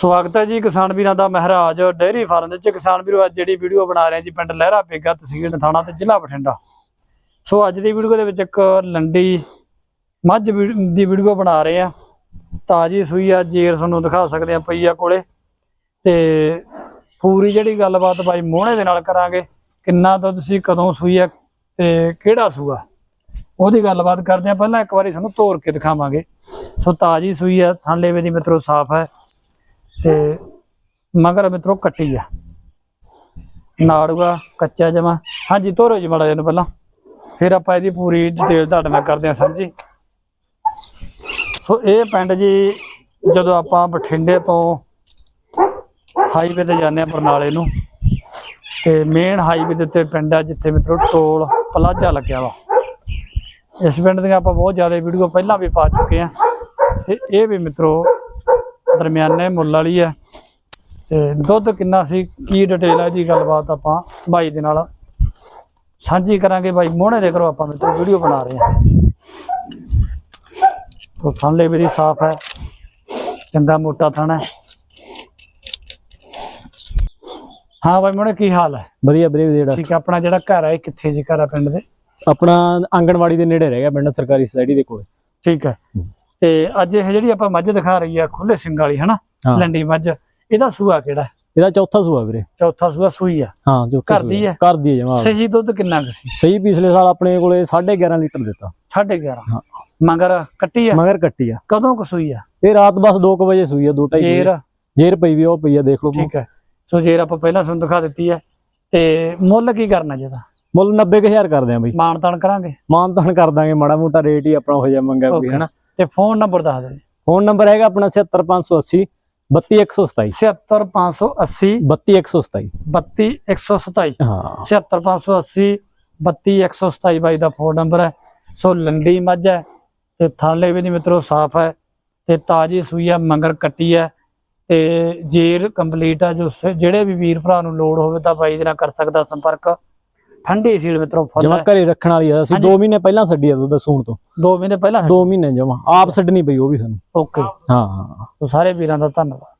ਸਵਾਗਤ ਹੈ ਜੀ ਕਿਸਾਨ ਵੀਰਾਂ ਦਾ ਮਹਾਰਾਜ ਡੇਅਰੀ ਫਾਰਮ ਦੇ ਵਿੱਚ। ਕਿਸਾਨ ਵੀਰੋ, ਅੱਜ ਜਿਹੜੀ ਵੀਡੀਓ ਬਣਾ ਰਹੇ ਜੀ ਪਿੰਡ ਲਹਿਰਾ ਪੇਗਾ, ਤਹਿਸੀਲ ਨਥਾਣਾ ਤੇ ਜ਼ਿਲ੍ਹਾ ਬਠਿੰਡਾ। ਸੋ ਅੱਜ ਦੀ ਵੀਡੀਓ ਦੇ ਵਿੱਚ ਇੱਕ ਲੰਡੀ ਮੱਝ ਦੀ ਵੀਡੀਓ ਬਣਾ ਰਹੇ ਆ ਤਾਜੀ ਸੂਈ ਆ, ਜੇਰ ਤੁਹਾਨੂੰ ਦਿਖਾ ਸਕਦੇ ਆ ਪਈਆ ਕੋਲੇ। ਤੇ ਪੂਰੀ ਜਿਹੜੀ ਗੱਲਬਾਤ ਬਾਈ ਮੋਹਣੇ ਦੇ ਨਾਲ ਕਰਾਂਗੇ, ਕਿੰਨਾ ਦੁੱਧ ਸੀ, ਕਦੋਂ ਸੂਈ ਆ ਤੇ ਕਿਹੜਾ ਸੂਆ। ਉਹਦੀ ਗੱਲਬਾਤ ਕਰਦੇ ਆ ਪਹਿਲਾਂ ਇੱਕ ਵਾਰੀ ਤੁਹਾਨੂੰ ਤੋੜ ਕੇ ਦਿਖਾਵਾਂਗੇ। ਸੋ ਤਾਜੀ ਸੂਈ ਆ ਥਾਂਲੇਵੇ ਦੀ ਮਿੱਤਰੋ, ਸਾਫ਼ ਹੈ। ਤੇ ਮਗਰ ਮਿੱਤਰੋ ਕੱਟੀ ਆ। ਨਾੜੂਗਾ ਕੱਚਾ ਜਮਾ। ਹਾਂਜੀ ਤੋਰੋ ਜੀ ਮਾੜਾ ਜਿਹਾ ਪਹਿਲਾਂ। ਫਿਰ ਆਪਾਂ ਇਹਦੀ ਪੂਰੀ ਡਿਟੇਲ ਤੁਹਾਡੇ ਨਾਲ ਕਰਦੇ ਹਾਂ ਸਾਂਝੀ। ਸੋ ਇਹ ਪਿੰਡ ਜੀ, ਜਦੋਂ ਆਪਾਂ ਬਠਿੰਡੇ ਤੋਂ ਹਾਈਵੇ ਤੇ ਜਾਂਦੇ ਆ ਬਰਨਾਲੇ ਨੂੰ, ਤੇ ਮੇਨ ਹਾਈਵੇ ਦੇ ਉੱਤੇ ਪਿੰਡ ਆ ਜਿੱਥੇ ਮਿੱਤਰੋ ਟੋਲ ਪਲਾਜ਼ਾ ਲੱਗਿਆ ਵਾ। ਇਸ ਪਿੰਡ ਦੀਆਂ ਆਪਾਂ ਬਹੁਤ ਜ਼ਿਆਦਾ ਵੀਡੀਓ ਪਹਿਲਾਂ ਵੀ ਪਾ ਚੁੱਕੇ ਆ ਤੇ ਇਹ ਵੀ ਮਿੱਤਰੋ ਦਰਮਿਆਨੇ ਮੁੱਲ ਵਾਲੀ ਹੈ। ਤੇ ਦੁੱਧ ਕਿੰਨਾ ਸੀ? ਕੀ ਡਿਟੇਲ ਹੈ ਦੀ ਗੱਲਬਾਤ ਆਪਾਂ ਬਾਈ ਦੇ ਨਾਲ। ਸਾਂਝੀ ਕਰਾਂਗੇ ਬਾਈ। ਮੋਹਣੇ ਦੇ ਕਰੋ ਆਪਾਂ ਮਿੱਤਰੋ ਵੀਡੀਓ ਬਣਾ ਰਹੇ ਹਾਂ। ਤੋ ਥਣਲੇ ਵੀ ਸਾਫ਼ ਹੈ। ਚੰਗਾ ਮੋਟਾ ਥਣ ਹੈ। ਹਾਂ ਬਾਈ ਮੋਹਣੇ ਕੀ ਹਾਲ ਹੈ? ਵਧੀਆ ਵੀਰੇ ਜਿਹੜਾ ਠੀਕ ਹੈ। ਆਪਣਾ ਜਿਹੜਾ ਘਰ ਹੈ ਇਹ ਕਿੱਥੇ ਜੀ? ਘਰ ਹੈ ਪਿੰਡ ਦੇ? ਆਪਣਾ ਆਂਗਣਵਾੜੀ ਦੇ ਨੇੜੇ ਰਹਿ ਗਿਆ ਪਿੰਡ ਸਰਕਾਰੀ ਸੁਸਾਇਟੀ ਦੇ ਕੋਲ। ਠੀਕ ਹੈ। ਤੇ ਅੱਜ ਇਹ ਜਿਹੜੀ ਆਪਾਂ ਮੱਝ ਦਿਖਾ ਰਹੀ ਆ ਖੁੱਲੇ ਸਿੰਘ ਵਾਲੀ ਹਨਾ। ਲੰਡੀ ਮੱਝ। ਇਹਦਾ ਸੂਆ ਕਿਹੜਾ? ਇਹਦਾ ਚੌਥਾ ਸੂਆ ਵੀਰੇ। ਚੌਥਾ ਸੂਆ ਸੂਈ ਆ। ਹਾਂ ਜੋ ਘਰ ਦੀ ਹੈ? ਘਰ ਦੀ ਹੈ ਜਮਾ। ਸਹੀ ਦੁੱਧ ਕਿੰਨਾ ਕੁ ਸੀ? ਸਹੀ ਪਿਛਲੇ ਸਾਲ ਆਪਣੇ ਕੋਲੇ 11.5 ਲੀਟਰ ਦਿੱਤਾ। 11.5 ਹਾਂ। ਮਗਰ ਕੱਟੀ ਆ? ਮਗਰ ਕੱਟੀ ਆ। ਕਦੋਂ ਕੁ ਸੂਈ ਆ? ਇਹ ਰਾਤ ਬਸ 2 ਵਜੇ ਸੂਈ ਆ 2:30 ਜੇਰ। ਜੇਰ ਪਈ ਵੀ ਉਹ ਪਈ ਆ ਦੇਖ ਲਓ। ਠੀਕ ਹੈ। ਸੋ ਜੇਰ ਆਪਾਂ ਪਹਿਲਾਂ ਤੁਹਾਨੂੰ ਦਿਖਾ ਦਿੱਤੀ ਹੈ। ਤੇ ਮੁੱਲ ਕੀ ਕਰਨਾ ਜਿਹਦਾ ਮੁੱਲ 90000 ਕਰਦੇ ਆ ਬਈ। ਮਾਨ ਤਾਨ ਕਰਾਂਗੇ। ਮਾਨ ਤਾਨ ਕਰ ਦਾਂਗੇ ਮਾੜਾ ਮੋਟਾ ਰੇਟ ਹੀ ਆਪਣਾ ਹੋ ਜਾ ਮੰਗਿਆ ਕੋਈ. ਹਨਾ? ਤੇ ਫੋਨ ਨੰਬਰ ਦੱਸ ਦੇ ਫੋਨ ਨੰਬਰ ਹੈਗਾ ਆਪਣਾ 77580 32127 76580 32127 32127 ਹਾਂ। 76580 32127 ਬਾਈ ਦਾ ਫੋਨ ਨੰਬਰ ਹੈ। ਸੋ ਲੰਡੀ ਮੱਝ ਹੈ ਤੇ ਥਾਲੇ ਵੀ ਦੀ ਮਿੱਤਰੋ ਸਾਫ਼ ਹੈ ਤੇ ਤਾਜੀ ਸੂਈ ਮੰਗਰ ਕੱਟੀ ਹੈ ਤੇ ਜੇਰ ਕੰਪਲੀਟ ਆ ਜੋ ਜਿਹੜੇ ਵੀ ਵੀਰ ਭਰਾ ਨੂੰ ਲੋੜ ਹੋਵੇ ਤਾਂ ਬਾਈ ਦੇ ਨਾਲ ਕਰ ਸਕਦਾ ਸੰਪਰਕ। ਠੰਡੀ ਸੀਲ ਮਿੱਤਰੋ ਫੁੱਲ। ਜਮਾ। ਘਰੇ ਰੱਖਣ ਵਾਲੀ ਆ। ਅਸੀਂ ਹਾਂਜੀ। 2 ਮਹੀਨੇ ਪਹਿਲਾਂ ਛੱਡੀ ਆ ਦੁੱਧ ਸੂਣ ਤੋਂ। ਦੋ ਮਹੀਨੇ ਪਹਿਲਾਂ 2 ਮਹੀਨੇ ਜਮਾ। ਆਪ ਛੱਡਣੀ ਪਈ ਉਹ ਵੀ ਸਾਨੂੰ। ਓਕੇ ਹਾਂ ਹਾਂ ਸਾਰੇ ਵੀਰਾਂ ਦਾ ਧੰਨਵਾਦ।